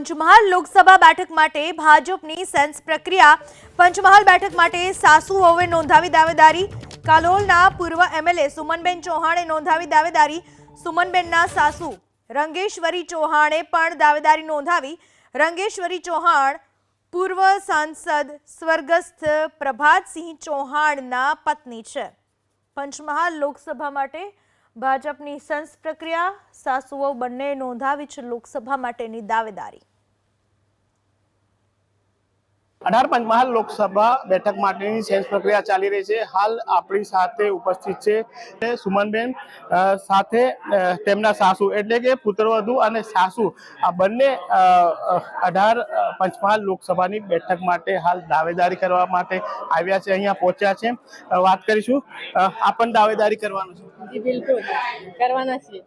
પંચમહાલ લોકસભા બેઠક માટે ભાજપની સેન્સ પ્રક્રિયા. પંચમહાલ બેઠક માટે સાસુ વહુએ નોંધાવી દાવેદારી. કાલોલના પૂર્વ એમએલએ સુમનબેન ચૌહાણે નોંધાવી દાવેદારી. સુમનબેનના સાસુ રંગેશ્વરી ચૌહાણે પણ દાવેદારી નોંધાવી. રંગેશ્વરી ચૌહાણ પૂર્વ સાંસદ સ્વર્ગસ્થ પ્રભાતસિંહ ચૌહાણના પત્ની છે. પંચમહાલ લોકસભા માટે ભાજપની સંસ પ્રક્રિયા. સાસુઓ બંને નોંધાવી છે લોકસભા માટેની દાવેદારી. અઢાર પંચમહાલ લોકસભા બેઠક માટેની સેન્સ પ્રક્રિયા ચાલી રહી છે. હાલ આપણી સાથે ઉપસ્થિત છે સુમનબેન સાથે તેમના સાસુ, એટલે કે પુત્રવધુ અને સાસુ. આ બંને અઢાર પંચમહાલ લોકસભાની બેઠક માટે હાલ દાવેદારી કરવા માટે આવ્યા છે, અહીંયા પહોંચ્યા છે. વાત કરીશું. આપણ દાવેદારી કરવાનું છે. બિલકુલ. કરવાના છીએ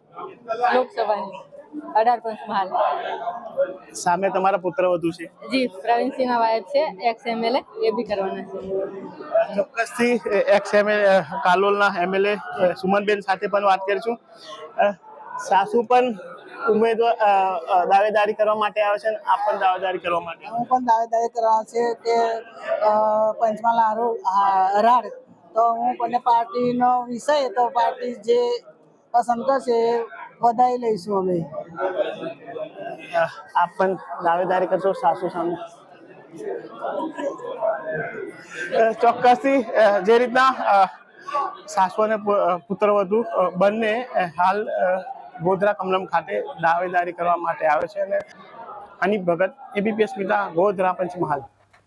લોકસભાની. અઢાર પંચમહાલ સામે તમારા પુત્ર વધુ છે? જી પ્રવીણસિંહના વાયફ છે એક્સ એમએલએ એ બી કરવાના છે. ચોક્કસથી એક્સ એમએલએ કાલોલના એમએલએ સુમનબેન સાથે પણ વાત કરીશું. સાસુ પણ ઉમેદવાર દાવેદારી કરવા માટે આવે છે આપ પણ દાવેદારી કરવા માટે હું પણ દાવેદારી કરવા છે કે પંચમહાલ હારો હા, તો હું બંને પાર્ટીનો વિષય તો પાર્ટી જે પસંદ કરશે વધારી લઈશું અમે. આપ પણ દાવેદારી કરશો સાસુ સામે. ચોક્કસથી જે રીતના સાસુ અને પુત્રવધુ બંને હાલ ગોધરા કમલમ ખાતે દાવેદારી કરવા માટે આવે છે અને હનીફ ભગત, એબીપીએસ પિતા ગોધરા પંચમહાલ.